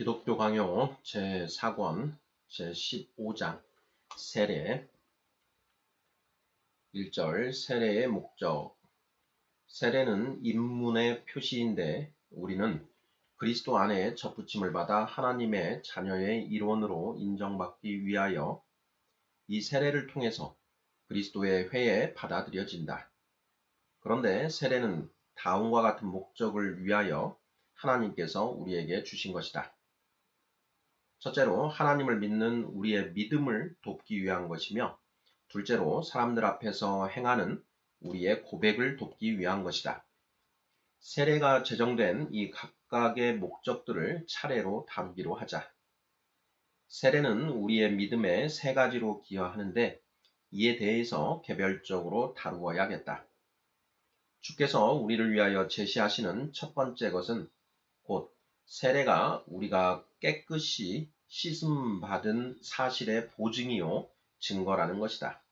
기독교 강요 제4권 제15장 세례 1절 세례의 목적 세례는 입문의 표시인데 우리는 그리스도 안에 접붙임을 받아 하나님의 자녀의 일원으로 인정받기 위하여 이 세례를 통해서 그리스도의 회에 받아들여진다. 그런데 세례는 다음과 같은 목적을 위하여 하나님께서 우리에게 주신 것이다. 첫째로 하나님을 믿는 우리의 믿음을 돕기 위한 것이며 둘째로 사람들 앞에서 행하는 우리의 고백을 돕기 위한 것이다. 세례가 제정된 이 각각의 목적들을 차례로 다루기로 하자. 세례는 우리의 믿음에 세 가지로 기여하는데 이에 대해서 개별적으로 다루어야겠다. 주께서 우리를 위하여 제시하시는 첫 번째 것은 곧 세례가 우리가 깨끗이 씻음 받은 사실의 보증이요 증거라는 것이다.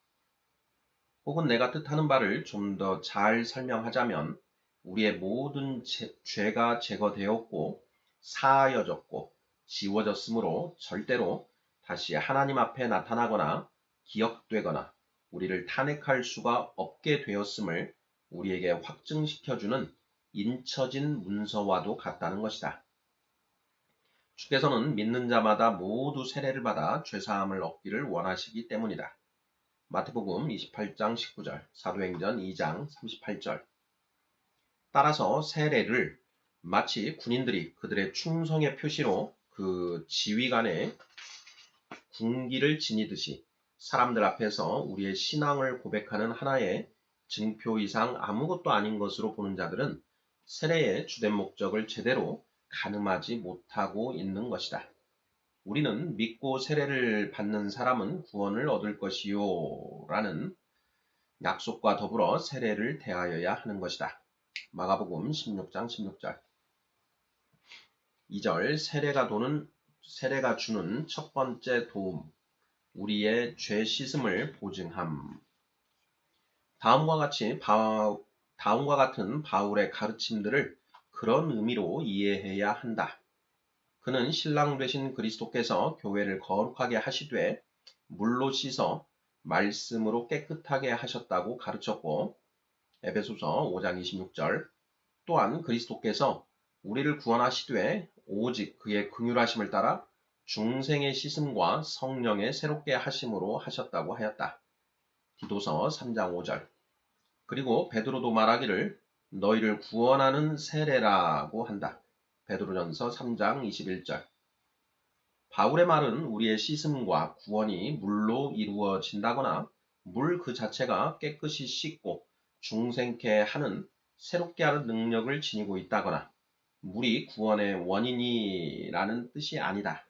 혹은 내가 뜻하는 바를 좀 더 잘 설명하자면 우리의 모든 제, 죄가 제거되었고 사하여졌고 지워졌으므로 절대로 다시 하나님 앞에 나타나거나 기억되거나 우리를 탄핵할 수가 없게 되었음을 우리에게 확증시켜주는 인처진 문서와도 같다는 것이다. 주께서는 믿는 자마다 모두 세례를 받아 죄사함을 얻기를 원하시기 때문이다. 마태복음 28장 19절, 사도행전 2장 38절. 따라서 세례를 마치 군인들이 그들의 충성의 표시로 그 지휘관의 군기를 지니듯이 사람들 앞에서 우리의 신앙을 고백하는 하나의 증표 이상 아무것도 아닌 것으로 보는 자들은 세례의 주된 목적을 제대로 가늠하지 못하고 있는 것이다. 우리는 믿고 세례를 받는 사람은 구원을 얻을 것이요 라는 약속과 더불어 세례를 대하여야 하는 것이다. 마가복음 16장 16절 2절 세례가 도는 세례가 주는 첫 번째 도움 우리의 죄 씻음을 보증함 다음과 같이 바, 다음과 같은 바울의 가르침들을 그런 의미로 이해해야 한다. 그는 신랑 되신 그리스도께서 교회를 거룩하게 하시되 물로 씻어 말씀으로 깨끗하게 하셨다고 가르쳤고 에베소서 5장 26절 또한 그리스도께서 우리를 구원하시되 오직 그의 긍휼하심을 따라 중생의 씻음과 성령의 새롭게 하심으로 하셨다고 하였다. 디도서 3장 5절 그리고 베드로도 말하기를 너희를 구원하는 세례라고 한다. 베드로전서 3장 21절. 바울의 말은 우리의 씻음과 구원이 물로 이루어진다거나 물 그 자체가 깨끗이 씻고 중생케 하는 새롭게 하는 능력을 지니고 있다거나 물이 구원의 원인이라는 뜻이 아니다.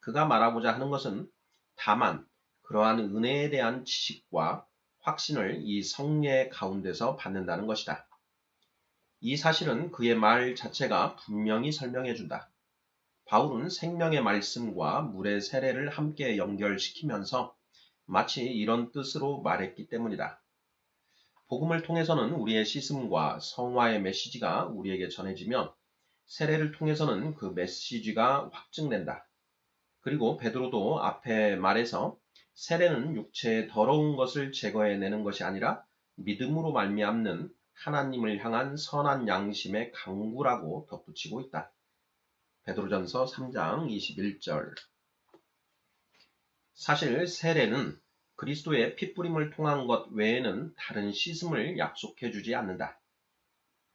그가 말하고자 하는 것은 다만 그러한 은혜에 대한 지식과 확신을 이 성례 가운데서 받는다는 것이다. 이 사실은 그의 말 자체가 분명히 설명해 준다. 바울은 생명의 말씀과 물의 세례를 함께 연결시키면서 마치 이런 뜻으로 말했기 때문이다. 복음을 통해서는 우리의 씻음과 성화의 메시지가 우리에게 전해지며 세례를 통해서는 그 메시지가 확증된다. 그리고 베드로도 앞에 말해서 세례는 육체의 더러운 것을 제거해내는 것이 아니라 믿음으로 말미암는 하나님을 향한 선한 양심의 강구라고 덧붙이고 있다. 베드로전서 3장 21절 사실 세례는 그리스도의 핏부림을 통한 것 외에는 다른 씻음을 약속해 주지 않는다.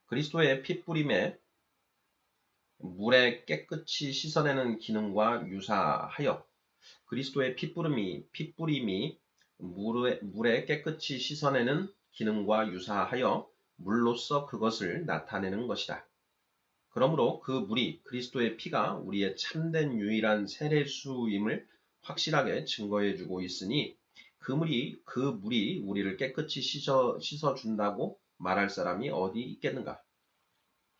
그리스도의 핏부림에 물에 깨끗이 씻어내는 기능과 유사하여 그리스도의 핏부림이 핏부림이 물에, 물에 깨끗이 씻어내는 기능과 유사하여 물로써 그것을 나타내는 것이다. 그러므로 그 물이 그리스도의 피가 우리의 참된 유일한 세례수임을 확실하게 증거해 주고 있으니 그 물이 그 물이 우리를 깨끗이 씻어, 씻어 준다고 말할 사람이 어디 있겠는가?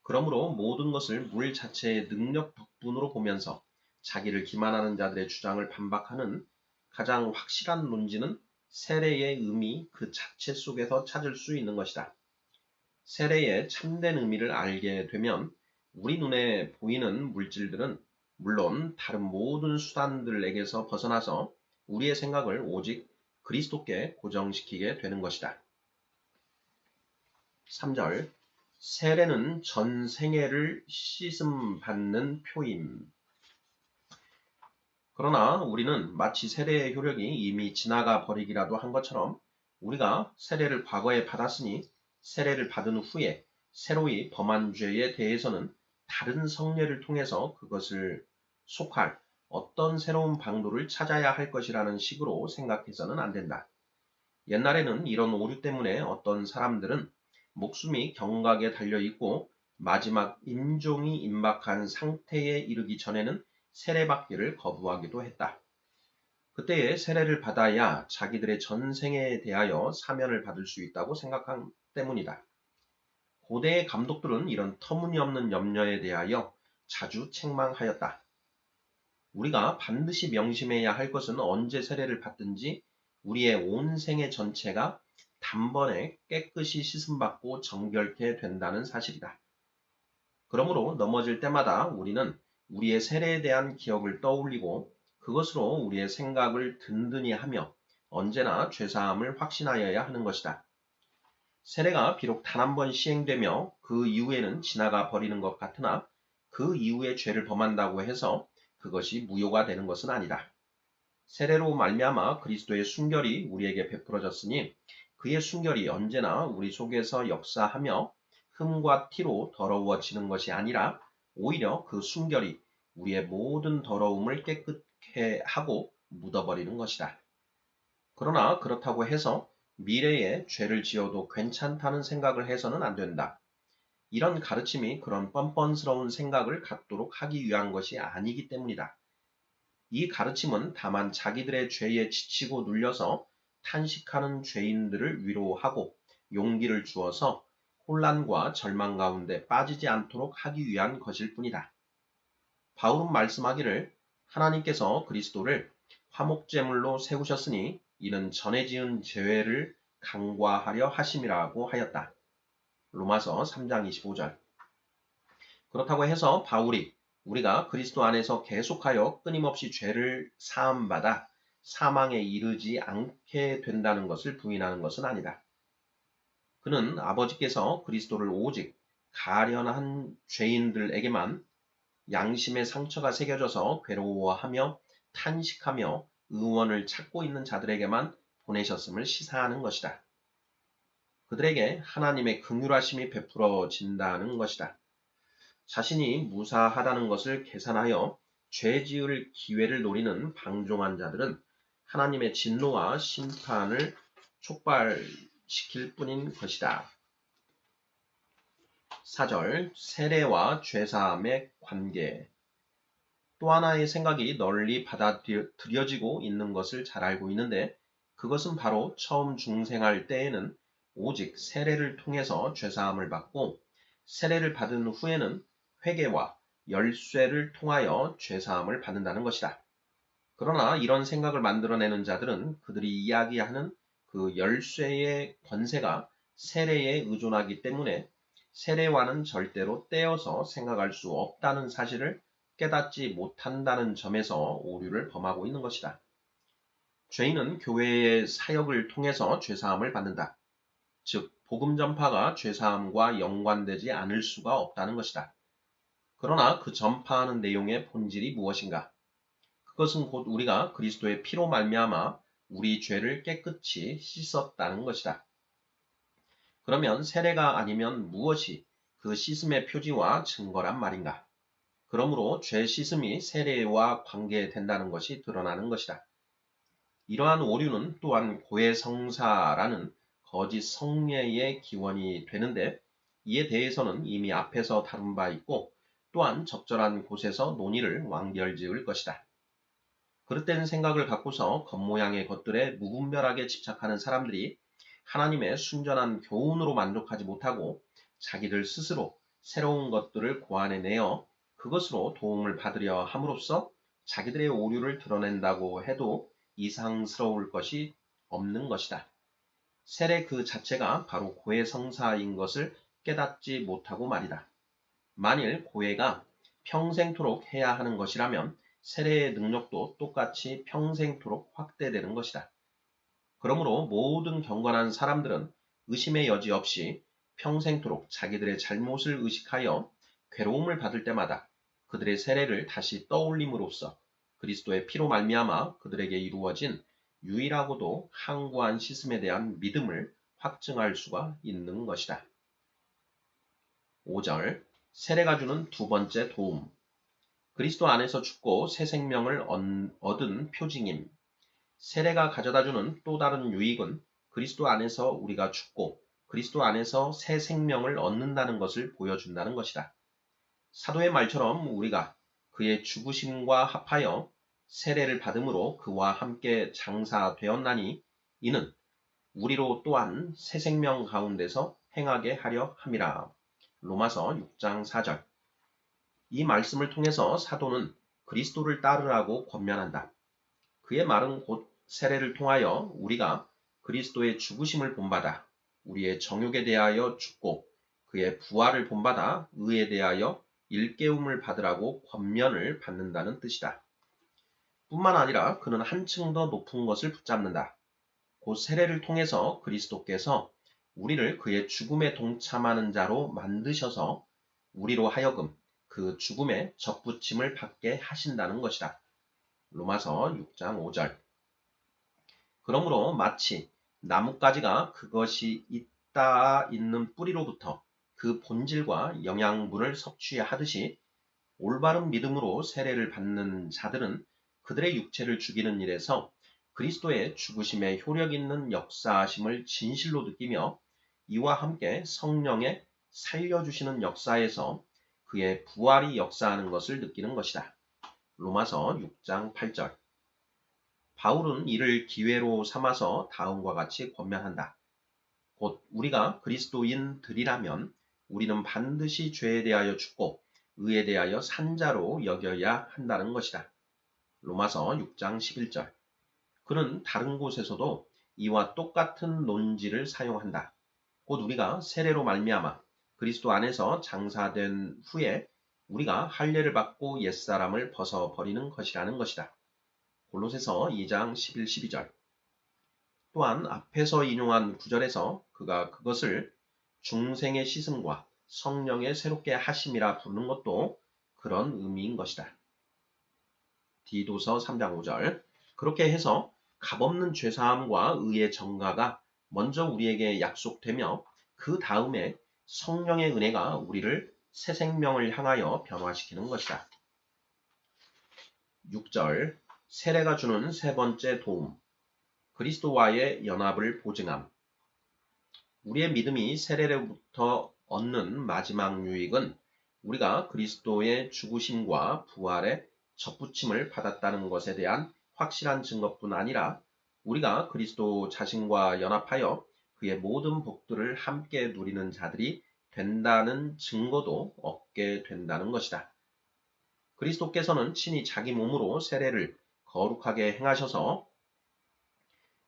그러므로 모든 것을 물 자체의 능력 덕분으로 보면서 자기를 기만하는 자들의 주장을 반박하는 가장 확실한 논지는 세례의 의미 그 자체 속에서 찾을 수 있는 것이다. 세례의 참된 의미를 알게 되면 우리 눈에 보이는 물질들은 물론 다른 모든 수단들에게서 벗어나서 우리의 생각을 오직 그리스도께 고정시키게 되는 것이다. 3절 세례는 전 생애를 씻음 받는 표임. 그러나 우리는 마치 세례의 효력이 이미 지나가 버리기라도 한 것처럼 우리가 세례를 과거에 받았으니 세례를 받은 후에 새로이 범한 죄에 대해서는 다른 성례를 통해서 그것을 속할 어떤 새로운 방도를 찾아야 할 것이라는 식으로 생각해서는 안 된다. 옛날에는 이런 오류 때문에 어떤 사람들은 목숨이 경각에 달려 있고 마지막 임종이 임박한 상태에 이르기 전에는 세례받기를 거부하기도 했다. 그때에 세례를 받아야 자기들의 전생에 대하여 사면을 받을 수 있다고 생각한 때문이다. 고대의 감독들은 이런 터무니없는 염려에 대하여 자주 책망하였다. 우리가 반드시 명심해야 할 것은 언제 세례를 받든지 우리의 온 생애 전체가 단번에 깨끗이 씻음받고 정결케 된다는 사실이다. 그러므로 넘어질 때마다 우리는 우리의 세례에 대한 기억을 떠올리고 그것으로 우리의 생각을 든든히 하며 언제나 죄사함을 확신하여야 하는 것이다. 세례가 비록 단 한 번 시행되며 그 이후에는 지나가 버리는 것 같으나 그 이후에 죄를 범한다고 해서 그것이 무효가 되는 것은 아니다. 세례로 말미암아 그리스도의 순결이 우리에게 베풀어졌으니 그의 순결이 언제나 우리 속에서 역사하며 흠과 티로 더러워지는 것이 아니라 오히려 그 순결이 우리의 모든 더러움을 깨끗 해 하고 묻어버리는 것이다. 그러나 그렇다고 해서 미래에 죄를 지어도 괜찮다는 생각을 해서는 안 된다. 이런 가르침이 그런 뻔뻔스러운 생각을 갖도록 하기 위한 것이 아니기 때문이다. 이 가르침은 다만 자기들의 죄에 지치고 눌려서 탄식하는 죄인들을 위로하고 용기를 주어서 혼란과 절망 가운데 빠지지 않도록 하기 위한 것일 뿐이다. 바울은 말씀하기를 하나님께서 그리스도를 화목제물로 세우셨으니 이는 전에 지은 죄를 강과하려 하심이라고 하였다. 로마서 3장 25절. 그렇다고 해서 바울이 우리가 그리스도 안에서 계속하여 끊임없이 죄를 사함받아 사망에 이르지 않게 된다는 것을 부인하는 것은 아니다. 그는 아버지께서 그리스도를 오직 가련한 죄인들에게만 양심의 상처가 새겨져서 괴로워하며 탄식하며 의원을 찾고 있는 자들에게만 보내셨음을 시사하는 것이다. 그들에게 하나님의 긍휼하심이 베풀어진다는 것이다. 자신이 무사하다는 것을 계산하여 죄 지을 기회를 노리는 방종한 자들은 하나님의 진노와 심판을 촉발시킬 뿐인 것이다. 4절 세례와 죄사함의 관계 또 하나의 생각이 널리 받아들여지고 있는 것을 잘 알고 있는데 그것은 바로 처음 중생할 때에는 오직 세례를 통해서 죄사함을 받고 세례를 받은 후에는 회개와 열쇠를 통하여 죄사함을 받는다는 것이다. 그러나 이런 생각을 만들어내는 자들은 그들이 이야기하는 그 열쇠의 권세가 세례에 의존하기 때문에 세례와는 절대로 떼어서 생각할 수 없다는 사실을 깨닫지 못한다는 점에서 오류를 범하고 있는 것이다. 죄인은 교회의 사역을 통해서 죄사함을 받는다. 즉, 복음 전파가 죄사함과 연관되지 않을 수가 없다는 것이다. 그러나 그 전파하는 내용의 본질이 무엇인가? 그것은 곧 우리가 그리스도의 피로 말미암아 우리 죄를 깨끗이 씻었다는 것이다. 그러면 세례가 아니면 무엇이 그 씻음의 표지와 증거란 말인가? 그러므로 죄 씻음이 세례와 관계된다는 것이 드러나는 것이다. 이러한 오류는 또한 고해성사라는 거짓 성례의 기원이 되는데 이에 대해서는 이미 앞에서 다룬 바 있고 또한 적절한 곳에서 논의를 완결지을 것이다. 그릇된 생각을 갖고서 겉모양의 것들에 무분별하게 집착하는 사람들이 하나님의 순전한 교훈으로 만족하지 못하고 자기들 스스로 새로운 것들을 고안해내어 그것으로 도움을 받으려 함으로써 자기들의 오류를 드러낸다고 해도 이상스러울 것이 없는 것이다. 세례 그 자체가 바로 고해 성사인 것을 깨닫지 못하고 말이다. 만일 고해가 평생토록 해야 하는 것이라면 세례의 능력도 똑같이 평생토록 확대되는 것이다. 그러므로 모든 경건한 사람들은 의심의 여지 없이 평생토록 자기들의 잘못을 의식하여 괴로움을 받을 때마다 그들의 세례를 다시 떠올림으로써 그리스도의 피로 말미암아 그들에게 이루어진 유일하고도 항구한 시스에 대한 믿음을 확증할 수가 있는 것이다. 5절 세례가 주는 두 번째 도움 그리스도 안에서 죽고 새 생명을 얻은 표징임 세례가 가져다주는 또 다른 유익은 그리스도 안에서 우리가 죽고 그리스도 안에서 새 생명을 얻는다는 것을 보여준다는 것이다. 사도의 말처럼 우리가 그의 죽으심과 합하여 세례를 받음으로 그와 함께 장사되었나니 이는 우리로 또한 새 생명 가운데서 행하게 하려 함이라. 로마서 6장 4절. 이 말씀을 통해서 사도는 그리스도를 따르라고 권면한다. 그의 말은 곧 세례를 통하여 우리가 그리스도의 죽으심을 본받아 우리의 정욕에 대하여 죽고 그의 부활을 본받아 의에 대하여 일깨움을 받으라고 권면을 받는다는 뜻이다. 뿐만 아니라 그는 한층 더 높은 것을 붙잡는다. 곧 세례를 통해서 그리스도께서 우리를 그의 죽음에 동참하는 자로 만드셔서 우리로 하여금 그 죽음의 접붙임을 받게 하신다는 것이다. 로마서 6장 5절. 그러므로 마치 나뭇가지가 그것이 있다 있는 뿌리로부터 그 본질과 영양분을 섭취하듯이 올바른 믿음으로 세례를 받는 자들은 그들의 육체를 죽이는 일에서 그리스도의 죽으심에 효력 있는 역사하심을 진실로 느끼며 이와 함께 성령의 살려주시는 역사에서 그의 부활이 역사하는 것을 느끼는 것이다. 로마서 6장 8절 바울은 이를 기회로 삼아서 다음과 같이 권면한다. 곧 우리가 그리스도인들이라면 우리는 반드시 죄에 대하여 죽고 의에 대하여 산자로 여겨야 한다는 것이다. 로마서 6장 11절. 그는 다른 곳에서도 이와 똑같은 논지를 사용한다. 곧 우리가 세례로 말미암아 그리스도 안에서 장사된 후에 우리가 할례를 받고 옛사람을 벗어버리는 것이라는 것이다. 골로새서 2장 11, 12절. 또한 앞에서 인용한 구절에서 그가 그것을 중생의 씻음과 성령의 새롭게 하심이라 부르는 것도 그런 의미인 것이다. 디도서 3장 5절. 그렇게 해서 값없는 죄사함과 의의 정가가 먼저 우리에게 약속되며 그 다음에 성령의 은혜가 우리를 새 생명을 향하여 변화시키는 것이다. 6절 세례가 주는 세 번째 도움 그리스도와의 연합을 보증함 우리의 믿음이 세례로부터 얻는 마지막 유익은 우리가 그리스도의 죽으심과 부활의 접붙임을 받았다는 것에 대한 확실한 증거뿐 아니라 우리가 그리스도 자신과 연합하여 그의 모든 복들을 함께 누리는 자들이 된다는 증거도 얻게 된다는 것이다. 그리스도께서는 친히 자기 몸으로 세례를 거룩하게 행하셔서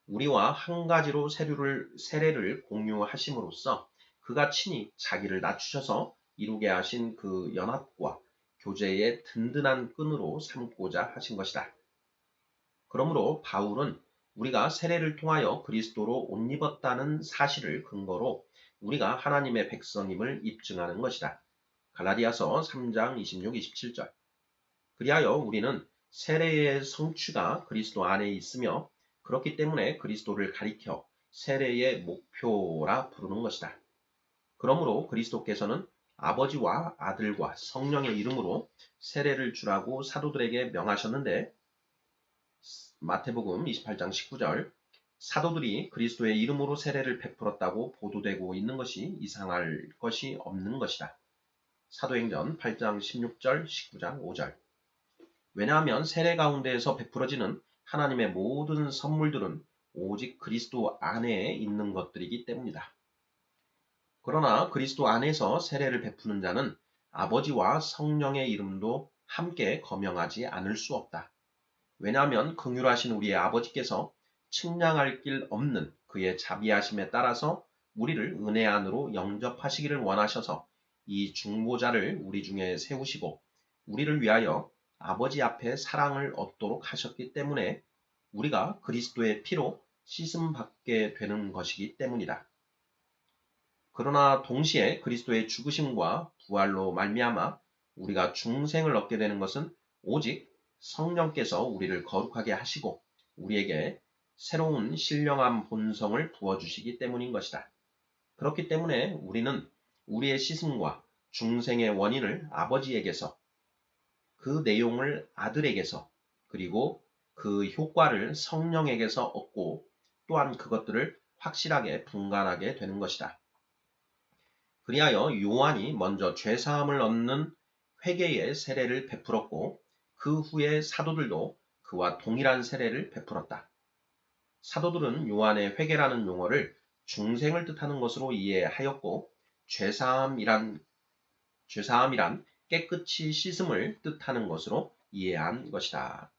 우리와 한 가지로 세례를, 세례를 공유하심으로써 그가 친히 자기를 낮추셔서 이루게 하신 그 연합과 교제의 든든한 끈으로 삼고자 하신 것이다. 그러므로 바울은 우리가 세례를 통하여 그리스도로 옷 입었다는 사실을 근거로 우리가 하나님의 백성임을 입증하는 것이다. 갈라디아서 3장 26, 27절. 그리하여 우리는 세례의 성취가 그리스도 안에 있으며 그렇기 때문에 그리스도를 가리켜 세례의 목표라 부르는 것이다. 그러므로 그리스도께서는 아버지와 아들과 성령의 이름으로 세례를 주라고 사도들에게 명하셨는데 마태복음 28장 19절 사도들이 그리스도의 이름으로 세례를 베풀었다고 보도되고 있는 것이 이상할 것이 없는 것이다. 사도행전 8장 16절 19장 5절 왜냐하면 세례 가운데에서 베풀어지는 하나님의 모든 선물들은 오직 그리스도 안에 있는 것들이기 때문이다. 그러나 그리스도 안에서 세례를 베푸는 자는 아버지와 성령의 이름도 함께 거명하지 않을 수 없다. 왜냐하면 긍휼하신 우리의 아버지께서 측량할 길 없는 그의 자비하심에 따라서 우리를 은혜 안으로 영접하시기를 원하셔서 이 중보자를 우리 중에 세우시고 우리를 위하여 아버지 앞에 사랑을 얻도록 하셨기 때문에 우리가 그리스도의 피로 씻음 받게 되는 것이기 때문이다. 그러나 동시에 그리스도의 죽으심과 부활로 말미암아 우리가 중생을 얻게 되는 것은 오직 성령께서 우리를 거룩하게 하시고 우리에게 새로운 신령한 본성을 부어주시기 때문인 것이다. 그렇기 때문에 우리는 우리의 씻음과 중생의 원인을 아버지에게서 그 내용을 아들에게서 그리고 그 효과를 성령에게서 얻고 또한 그것들을 확실하게 분간하게 되는 것이다. 그리하여 요한이 먼저 죄사함을 얻는 회개의 세례를 베풀었고 그 후에 사도들도 그와 동일한 세례를 베풀었다. 사도들은 요한의 회개라는 용어를 중생을 뜻하는 것으로 이해하였고 죄사함이란 죄사함이란 깨끗이 씻음을 뜻하는 것으로 이해한 것이다.